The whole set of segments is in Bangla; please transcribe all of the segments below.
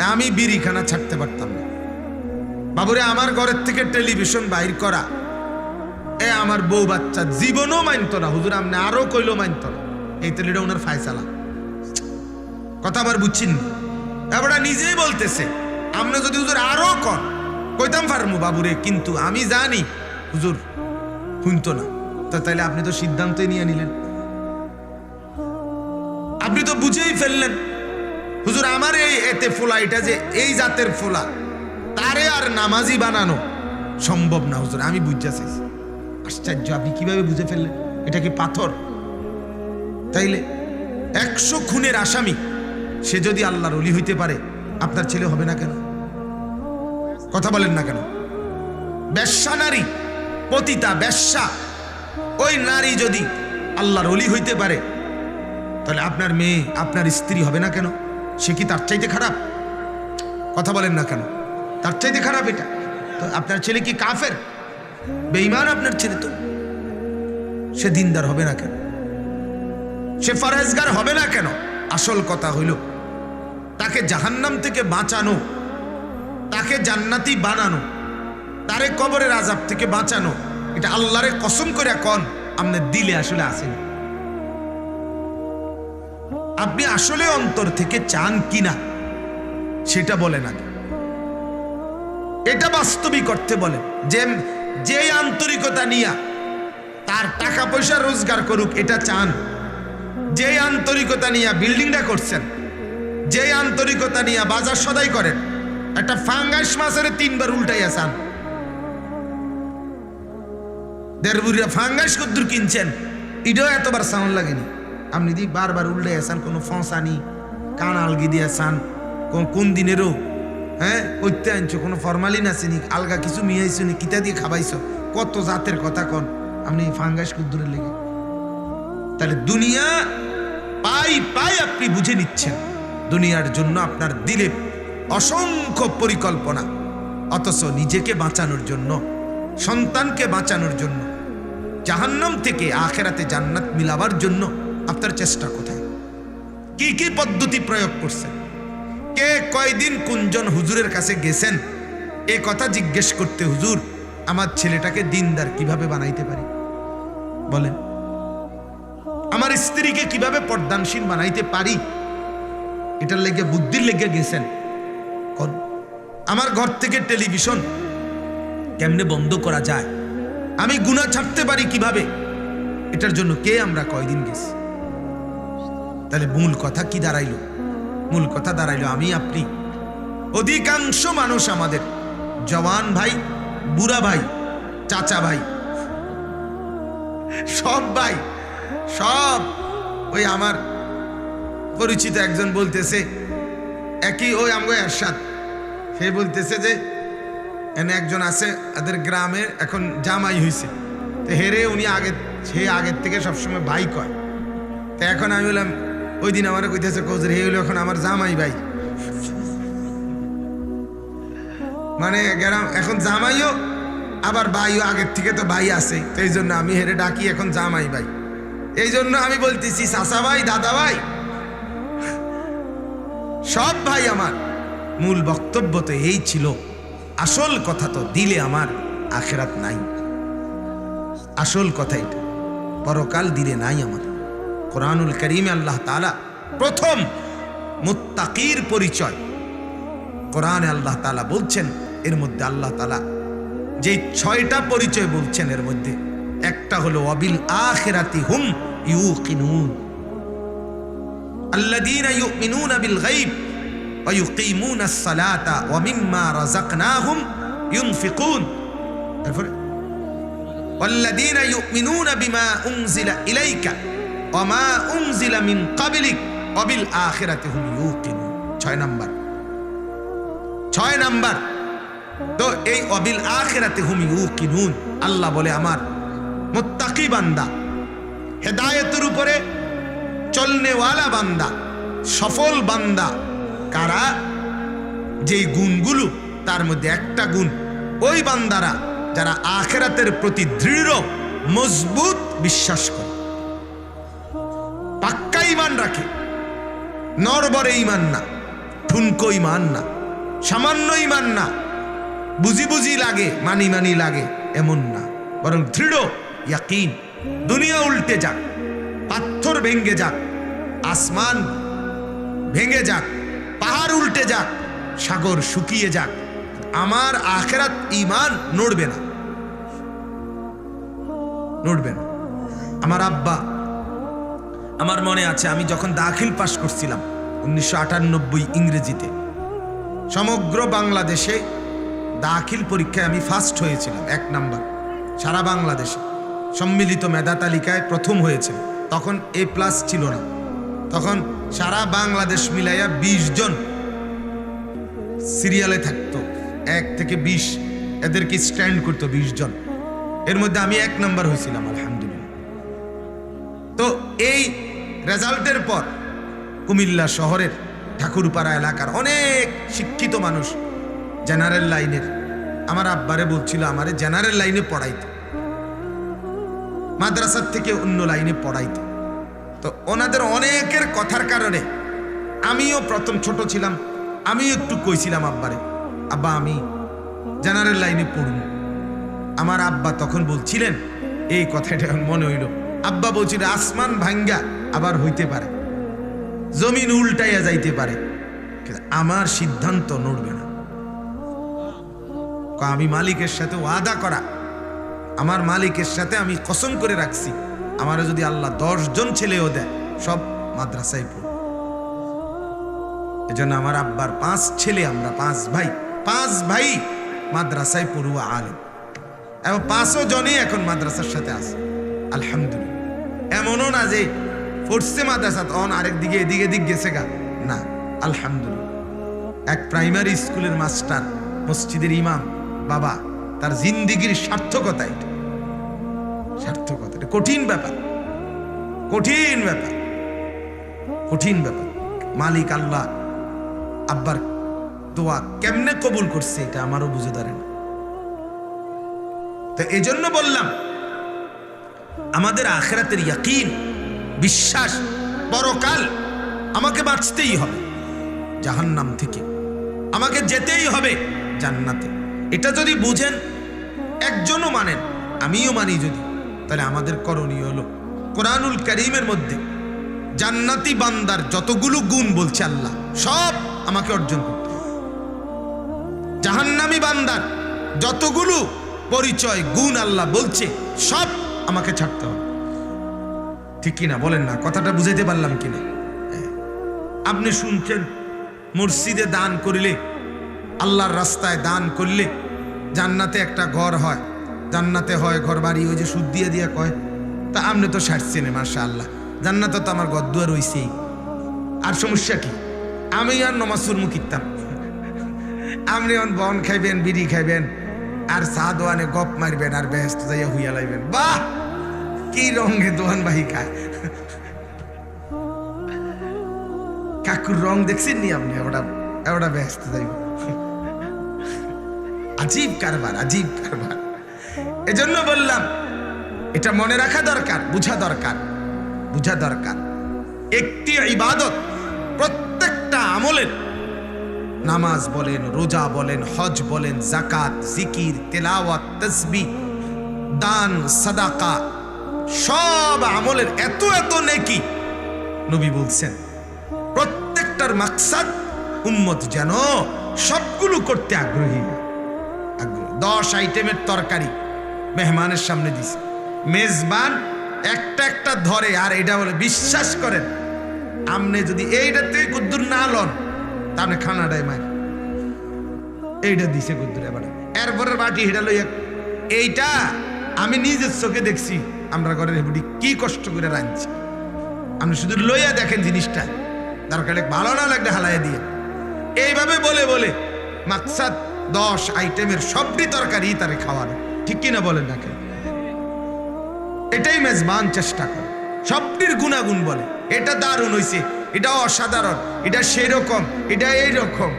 আমি বিড়িখানা ছাড়তে পারতাম না। বাবুরে, আমার ঘরের থেকে টেলিভিশন বাইর করা। এ আমার বউ বাচ্চা, জীবনও মানতো না। হুজুর, আমনে আরও কইলো মানতো না। এই তেলিটা ওনার ফায়সালা। কথা আবার বুঝছেন এবার নিজেই বলতেছে। আপনি যদি হুজুর আরও কন, কইতাম পারমু বাবুরে, কিন্তু আমি জানি, হুজুর, শুনতো না। তো তাইলে আপনি তো সিদ্ধান্তই নিয়ে নিলেন। আপনি তো বুঝেই ফেললেন। হুজুর, আমার এই এতে ফোলা, এটা যে এই জাতের ফোলা, তারে আর নামাজি বানানো সম্ভব না হুজুর, আমি বুঝতে চাইছি আশ্চর্য, আপনি কীভাবে বুঝে ফেললেন? এটা কি পাথর? তাইলে একশো খুনের আসামি, সে যদি আল্লাহর অলি হইতে পারে, আপনার ছেলে হবে না কেন? কথা বলেন না কেন? বেশ্যা নারী, পতিতা বেশ্যা ওই নারী যদি আল্লাহর অলি হইতে পারে, তাহলে আপনার মেয়ে, আপনার স্ত্রী হবে না কেন? সে কি তার চাইতে খারাপ? কথা বলেন না কেন? তার চাইতে খারাপ এটা। তো আপনার ছেলে কি কাফের? বেইমান আপনার ছেলে তো। সে দিনদার হবে না কেন? সে ফরেজগার হবে না কেন? আসল কথা হইল, তাকে জাহান্নাম থেকে বাঁচানো, তাকে জান্নাতি বানানো, তারে কবরের আজাব থেকে বাঁচানো, এটা আল্লাহরে কসম করে কন আপনার দিলে আসলে আসেনি। আপনি আসলে অন্তর থেকে চান কিনা, সেটা বলেন আগে। এটা বাস্তবিক করতে বলেন, যে যে আন্তরিকতা নিয়া তার টাকা পয়সা রোজগার করুক, এটা চান। যে আন্তরিকতা নিয়ে বিল্ডিংটা করছেন যে আন্তরিকতা নিয়ে বাজার সদাই করেন, একটা ফাঙ্গাস মাছের তিনবার উল্টাই আসান দেড়বুড়িয়া ফাঙ্গাস কদ্দুর কিনছেন, এটাও এতবার সাউন্ড লাগেনি। আপনি দি বারবার উল্টে আসান কোনো ফসানি কান আলগি দিয়ে আসান কোন কোন দিনেরও হ্যাঁ? ঐত্যে আনছো, কোনো ফরমালিন আসেনি আলগা কিছু মিয়াইছো নি? কিতা দিয়ে খাবাইছো? কত জাতের কথা কন? আপনি ফাঙ্গাস কুদ্দুরে লেগে। তাহলে দুনিয়া পাই পাই আপনি বুঝে নিচ্ছেন। দুনিয়ার জন্য আপনার দিলে অসংখ্য পরিকল্পনা। অথচ নিজেকে বাঁচানোর জন্য, সন্তানকে বাঁচানোর জন্য, জাহান্নাম থেকে আখেরাতে জান্নাত মিলাবার জন্য আপনার চেষ্টা কোথায়? কি কি পদ্ধতি প্রয়োগ করছেন? কে কয়দিন কুঞ্জন হুজুরের কাছে গেছেন? এ কথা জিজ্ঞেস করতে হুজুর, আমার ছেলেটাকে দিনদার কীভাবে বানাইতে পারি? বলেন। আমার স্ত্রীকে কীভাবে পর্দানশীল বানাইতে পারি? এটার লেগে বুদ্ধির লেগে গেছেন। আমার ঘর থেকে টেলিভিশন কেমনে বন্ধ করা যায়? আমি গুণা ছাড়তে পারি কীভাবে? এটার জন্য কে আমরা কয়দিন গেছি? তাহলে মূল কথা কি দাঁড়াইলো? মূল কথা দাঁড়াইলো আমি, আপনি। অধিকাংশ মানুষ আমাদের, জওয়ান ভাই, বুড়া ভাই, চাচা ভাই, সব ভাই, সব ওই আমার পরিচিত একজন বলতেছে, একই ওই আমগো এরশাদ। সে বলতেছে যে, এনে একজন আছে এদের গ্রামের এখন জামাই হইছে। তো হেরে উনি আগে, সে আগের থেকে সবসময় ভাই কয়। তো এখন আমি বললাম ওই দিন আমার কইতেছে কোজের হইল এখন আমার জামাই ভাই। মানে গ্রাম এখন জামাইও, আবার ভাইও আগের থেকে তো ভাই আছে, তো এই জন্য আমি হেরে ডাকি এখন জামাই ভাই। এই জন্য আমি বলতেছি, চাচা ভাই, দাদা ভাই, সব ভাই আমার। মূল বক্তব্য তো এই ছিল, আসল কথা তো দিলে আমার আখেরাত নাই। আসল কথা এটা, পরকাল দিলে নাই আমার। কোরআনুল করিমে আল্লাহ তালা প্রথম মুত্তাকির পরিচয়। কোরআনে আল্লাহ তালা বলছেন, এর মধ্যে আল্লাহ তালা যে ছয়টা পরিচয় বলছেন, এর মধ্যে একটা হলো অবিল আখেরাতি হুম ইউ কিনুন আল্লাদিন ইউমিনুন বিল গাইব ويقيمون الصلاة ومما رزقناهم ينفقون والذين يؤمنون بما أنزل إليك অমা উংজিলা মিন কাবিলিক, অবিল আখেরাতে হুম কিনু ছয় নাম্বার। ছয় নাম্বার। তো এই অবিল আখেরাতে হুম কিনুন আল্লাহ বলে আমার মোত্তাকি বান্দা, হেদায়তের উপরে চলনেওয়ালা বান্দা, সফল বান্দা। কারা? যেই গুণগুলো, তার মধ্যে একটা গুণ, ওই বান্দারা যারা আখেরাতের প্রতি দৃঢ়, মজবুত বিশ্বাস করে। ইমান রাখে। নরবরে ইমান না, ঠুনকো ইমান না, সামান্য ইমান না। বুঝি বুঝি লাগে, মানি মানি লাগে, এমন না। বরং দৃঢ়, ইয়াকিন, দুনিয়া উল্টে যাক, পাথর ভেঙ্গে যাক, আসমান ভেঙে যাক, পাহাড় উল্টে যাক, সাগর শুকিয়ে যাক, আমার আখেরাত ইমান নড়বে না। নড়বে না। আমার আব্বা আমার মনে আছে, আমি যখন দাখিল পাশ করছিলাম উনিশশো আটানব্বই ইংরেজিতে, সমগ্র বাংলাদেশে দাখিল পরীক্ষায় আমি ফার্স্ট হয়েছিলাম, এক নাম্বার। সারা বাংলাদেশে সম্মিলিত মেধা তালিকায় প্রথম হয়েছে তখন এ প্লাস ছিল না। তখন সারা বাংলাদেশ মিলাইয়া ২০ জন সিরিয়ালে থাকতো, এক থেকে বিশ। এদেরকে স্ট্যান্ড করতো ২০ জন। এর মধ্যে আমি এক নাম্বার হয়েছিলাম, আলহামদুলিল্লাহ। তো এই রেজাল্টের পর কুমিল্লা শহরের ঠাকুরপাড়া এলাকার অনেক শিক্ষিত মানুষ জেনারেল লাইনের আমার আব্বারে বলছিল, আমারে জেনারেল লাইনে পড়াইতে। মাদ্রাসার থেকে অন্য লাইনে পড়াইতে। তো ওনাদের অনেকের কথার কারণে আমিও প্রথম ছোট ছিলাম, আমিও একটু কইছিলাম আব্বারে, আব্বা, আমি জেনারেল লাইনে পড়ুন। আমার আব্বা তখন বলছিলেন, এই কথাটা মনে হইল আব্বা বলছিল, আসমান ভাঙ্গা, আবার হইতে পারে। জমিন উল্টাইয়া যাইতে পারে। আমার সিদ্ধান্ত নড়বে না। আমি মালিকের সাথে ওয়াদা করা। আমার মালিকের সাথে আমি কসম করে রাখছি। আমারও যদি আল্লাহ দশ জন ছেলেও দেয়, সব মাদ্রাসায় পড়ব। এজন্য আমার আব্বার পাঁচ ছেলে, আমরা পাঁচ ভাই। পাঁচ ভাই মাদ্রাসায় পড়ুয়া আলেম। এবং পাঁচও জনই এখন মাদ্রাসার সাথে আছে। আলহামদুলিল্লাহ। এমনও না যে পড়ছে মাদ্রাসা তখন আরেক দিকে, এদিকে দিক গেছে গা। না, আলহামদুলিল্লাহ। এক প্রাইমারি স্কুলের মাস্টার মসজিদের ইমাম বাবা, তার জিন্দিগির সার্থকতা এটা। সার্থকতা এটা। কঠিন ব্যাপার। কঠিন ব্যাপার। কঠিন ব্যাপার। মালিক আল্লাহ আব্বার দোয়া কেমনে কবুল করছে এটা আমারও বুঝে দাঁড়ে না। তো এই জন্য বললাম আমাদের আখেরাতের ইয়াকিন, বিশ্বাস, পরকাল আমাকে বাঁচতেই হবে জাহান্নাম থেকে আমাকে যেতেই হবে জান্নাতে এটা যদি বুঝেন, একজনও মানেন, আমিও মানি যদি, তাহলে আমাদের করণীয় হলো কোরআনুল করিমের মধ্যে জান্নাতি বান্দার যতগুলো গুণ বলছে আল্লাহ, সব আমাকে অর্জন করতে। জাহান্নামি বান্দার যতগুলো পরিচয়, গুণ আল্লাহ বলছে, সব আমাকে ছাড়তে হবে। ঠিক কিনা? বলেন না, কথাটা বুঝাইতে পারলাম কিনা? হ্যাঁ। আপনি শুনছেন, মসজিদে দান করিলে, আল্লাহর রাস্তায় দান করলে জান্নাতে একটা ঘর হয়। জান্নাতে হয় ঘর বাড়ি ওই যে সুদ দিয়ে দিয়ে কয়, তা আপনি তো সারছেন মার্শা আল্লাহ জান্নাতে তো আমার গদ্দুয়ার রইছেই। আর সমস্যা কি? আমি আর নমাজুর মুখিতাম আপনি বন খাইবেন, বিড়ি খাইবেন আর চা দোয়ানে গপ মারবেন আর ব্যস্ত যাইয়া হুইয়া লাইবেন। বাহ! কি রঙে দোয়ান বাহি খায় কাকুর রং দেখছেন নি আপনি? ওটা ওটা ব্যস্ত যাইব। আজীব কারবার আজীব কারবার। এজন্য বললাম, এটা মনে রাখা দরকার, বুঝা দরকার বুঝা দরকার। একটি ইবাদত প্রত্যেকটা আমলের নামাজ বলেন, রোজা বলেন, হজ বলেন জাকাত জিকির, তেলাওয়াত তসবি দান, সাদাকা, সব আমলের এত এত নেকি। নবী বলছেন, প্রত্যেকটার মাকসাদ উম্মত যেন সবগুলো করতে আগ্রহী। দশ আইটেমের তরকারি মেহমানের সামনে দিছে। মেজবান একটা একটা ধরে, আর এটা বলে, বিশ্বাস করেন, আমনে যদি এইটা থেকে কুদ্দুর না লন তাহলে খানাটাই মার। এইটা দিছে কুদ্দুর এবার। এরপরের বাটি হেটা লইয়া, এইটা আমি নিজের চোখে দেখছি, আমরা ঘরের হেবুটি কি কষ্ট করে রাঁধছি। আপনি শুধু লইয়া দেখেন জিনিসটা, দরকার ভালো না লাগলে হালাইয়া দিয়ে। এইভাবে বলে বলে মাকসাদ দশ আইটেমের সবটি তরকারি তারে খাওয়ানো ঠিক কিনা বলেন না কেন? এটাই মেজবান চেষ্টা করে। সবটির গুণাগুণ বলে। এটা দারুণ হইছে। এটা অসাধারণ, এটা সেই রকম এটা এই রকম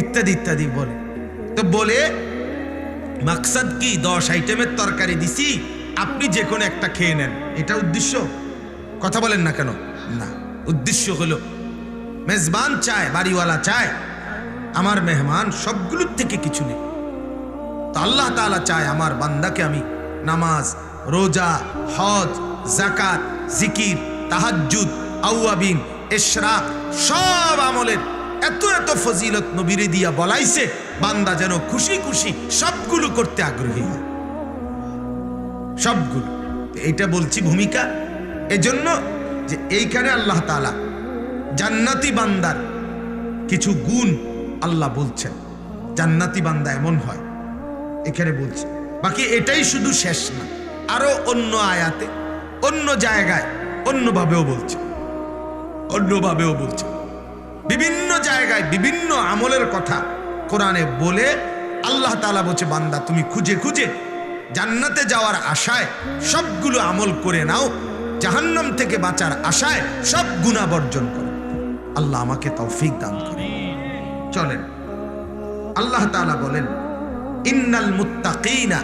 ইত্যাদি ইত্যাদি বলে। তো বলে, মাকসাদ কি দশ আইটেমের তরকারি দিছি? আপনি যে কোনো একটা খেয়ে নেন। এটা উদ্দেশ্য? কথা বলেন না কেন? না, উদ্দেশ্য হলো, মেজবান চায়, বাড়িওয়ালা চায়, আমার মেহমান সবগুলোর থেকে কিছু নেই। তো আল্লাহ তাআলা চায় আমার বান্দাকে আমি নামাজ, রোজা, হজ জাকাত জিকির, তাহাজ্জুদ আউয়াবিন ইশরাক সব আমলের এত এত ফজিলত নবীরে দিয়া বলাইছে, বান্দা যেন খুশি খুশি সবগুলো করতে আগ্রহী হয়। সবগুলো। এইটা বলছি ভূমিকা। এজন্য যে এইখানে আল্লাহ তাআলা জান্নাতি বান্দার কিছু গুণ আল্লাহ বলছেন। জান্নাতি বান্দা এমন হয়, এখানে বলছে। বাকি এটাই শুধু শেষ না, আরও অন্য আয়াতে, অন্য জায়গায় অন্যভাবেও বলছে। অন্যভাবেও বলছে। বিভিন্ন জায়গায় বিভিন্ন আমলের কথা কোরআনে বলে আল্লাহ তাআলা বলছে, বান্দা, তুমি খুঁজে খুঁজে জান্নাতে যাওয়ার আশায় সবগুলো আমল করে নাও, জাহান্নাম থেকে বাঁচার আশায় সব গুণা বর্জন করো। আল্লাহ আমাকে তৌফিক দান করে চলেন, আল্লাহ তাআলা বলেন, ইন্নাল মুত্তাকিনা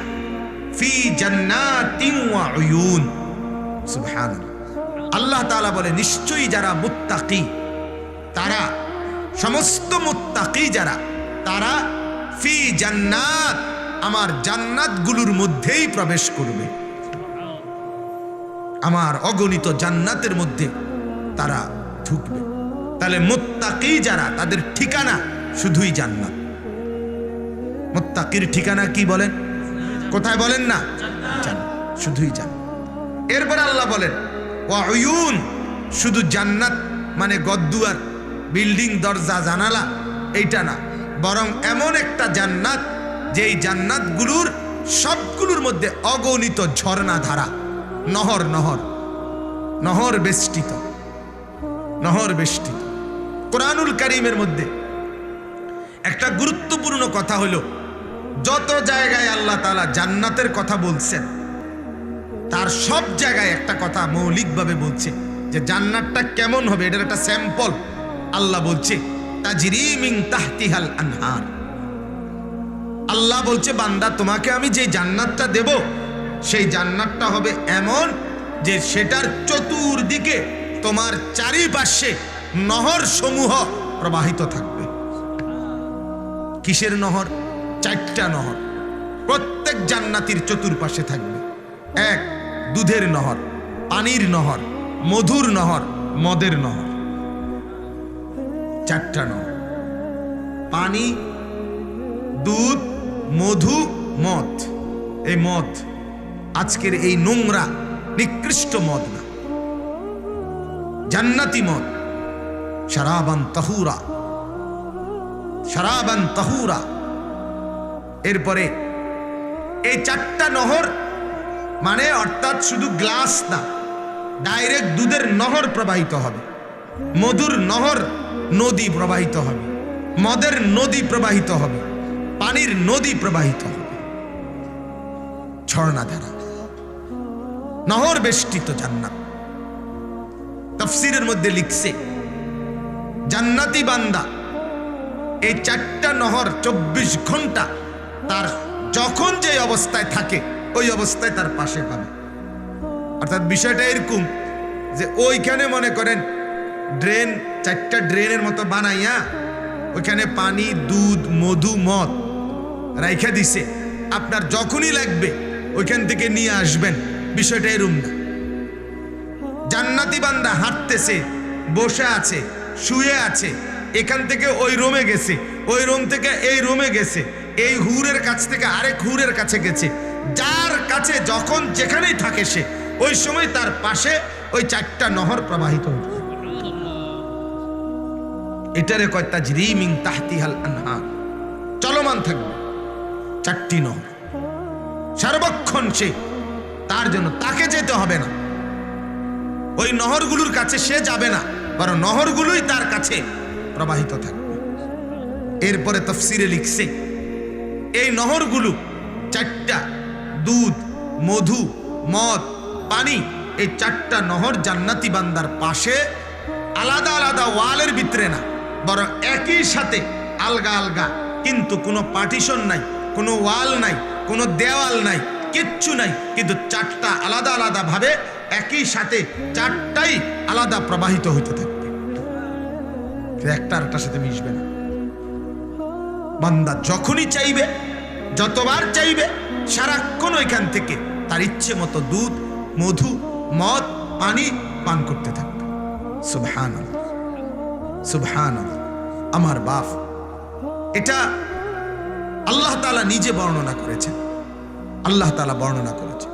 ফি জান্নাতিন ওয়া উয়ুন। সুবহানাল্লাহ। আল্লাহ তাআলা বলে, নিশ্চয়ই যারা মুত্তাকি, তারা, সমস্ত মুত্তাকি যারা, তারা ফি জান্নাত, আমার জান্নাতগুলোর মধ্যেই প্রবেশ করবে। আমার অগণিত জান্নাতের মধ্যে তারা ঢুকবে। তাহলে মুত্তাকি যারা, তাদের ঠিকানা শুধুই জান্নাত। মুত্তাকির ঠিকানা কি বলেন? কোথায় বলেন না? শুধুই জান্নাত। এরপর আল্লাহ বলেন ওয়াউয়ুন শুধু জান্নাত মানে গদ্দুয়ার, বিল্ডিং, দরজা, জানালা, এইটা না। বরং এমন একটা জান্নাত, যেই জান্নাতগুলোর সবগুলোর মধ্যে অগণিত ঝর্ণা ধারা নহর নহর নহর বেষ্টিত নহর বেষ্টিত। কোরআনুল কারিমের মধ্যে একটা গুরুত্বপূর্ণ কথা হলো, যত জায়গায় আল্লাহ তাআলা জান্নাতের কথা বলছেন তার সব জায়গায় একটা কথা মৌলিকভাবে বলছে যে জান্নাতটা কেমন হবে, এটার একটা স্যাম্পল আল্লাহ বলছে তাহতিহাল আনহার। আল্লাহ বলছে, বান্দা, তোমাকে আমি যে জান্নাতটা দেব, সেই জান্নাতটা হবে এমন যে সেটার চতুর্দিকে তোমার চারিপাশে নহর সমূহ প্রবাহিত থাকবে। কিসের নহর? চারটা নহর। প্রত্যেক জান্নাতির চতুর্পাশে থাকবে। এক দুধের নহর, পানির নহর, মধুর নহর, মদের নহর। চারটা নহর। পানি, দুধ, মধু, মদ। এই মদ আজকের এই নোংরা, নিকৃষ্ট মদ না। জান্নাতি মদ। শারাবান তাহুরা। শারাবান তাহুরা। এরপরে এই চারটা নহর মানে অর্থাৎ শুধু গ্লাস না ডাইরেক্ট দুধের নহর প্রবাহিত হবে। মধুর নহর নদী প্রবাহিত হবে। মদের নদী প্রবাহিত হবে। পানির নদী প্রবাহিত হবে। ঝর্ণাধারা। নহর বেষ্টিত জান্নাত। তফসিরের মধ্যে লিখছে, জান্নাতি বান্দা এই চারটা নহর চব্বিশ ঘণ্টা তার যখন যে অবস্থায় থাকে ওই অবস্থায় তার পাশে পাবে। অর্থাৎ বিষয়টা এরকম যে ওইখানে মনে করেন ড্রেন, চারটা ড্রেনের মতো বানাইয়া ওইখানে পানি, দুধ, মধু, মদ রাইখা দিছে। আপনার যখনই লাগবে ওইখান থেকে নিয়ে আসবেন। বিষয়টা এরম না। জান্নাতি বান্দা হাঁটতেছে, বসে আছে, শুয়ে আছে, এখান থেকে ওই রুমে গেছে, ওই রুম থেকে এই রুমে গেছে, এই হুরের কাছ থেকে আরেক হুরের কাছে গেছে। যার কাছে যখন যেখানেই থাকে সে, ওই সময় তার পাশে ওই চারটা নহর প্রবাহিত হতে থাকে। এটারে কয় তাজরিমিং তাহতিহাল আনহার। চলমান থাকবে চারটি নহর। সার্বক্ষণ সে তার জন্য তাকে যেতে হবে না। ওই নহরগুলোর কাছে সে যাবে না, বরং নহরগুলোই তার কাছে প্রবাহিত থাকবে। এরপরে তফসিরে লিখছে, এই নহরগুলো চারটা দুধ, মধু, মদ, পানি এই চারটা নহর জান্নাতি বান্দার পাশে আলাদা আলাদা ওয়ালের ভিতরে না, বরং একই সাথে আলগা আলগা। কিন্তু কোনো পার্টিশন নাই, কোনো ওয়াল নাই, কোনো দেওয়াল নাই, কিচ্ছু নাই। কিন্তু চারটা আলাদা আলাদা ভাবে একই সাথে চারটাই আলাদা প্রবাহিত হইতে থাকবে একটা আরেকটার সাথে মিশবে না। বান্দা যখনই চাইবে, যতবার চাইবে সারাক্ষণ ওইখান থেকে তার ইচ্ছে মতো দুধ, মধু, মদ, পানি পান করতে থাকবে সুবহান সুবহান আমার বাপ, এটা আল্লাহ তালা নিজে বর্ণনা করেছেন। আল্লাহ তালা বর্ণনা করেছেন।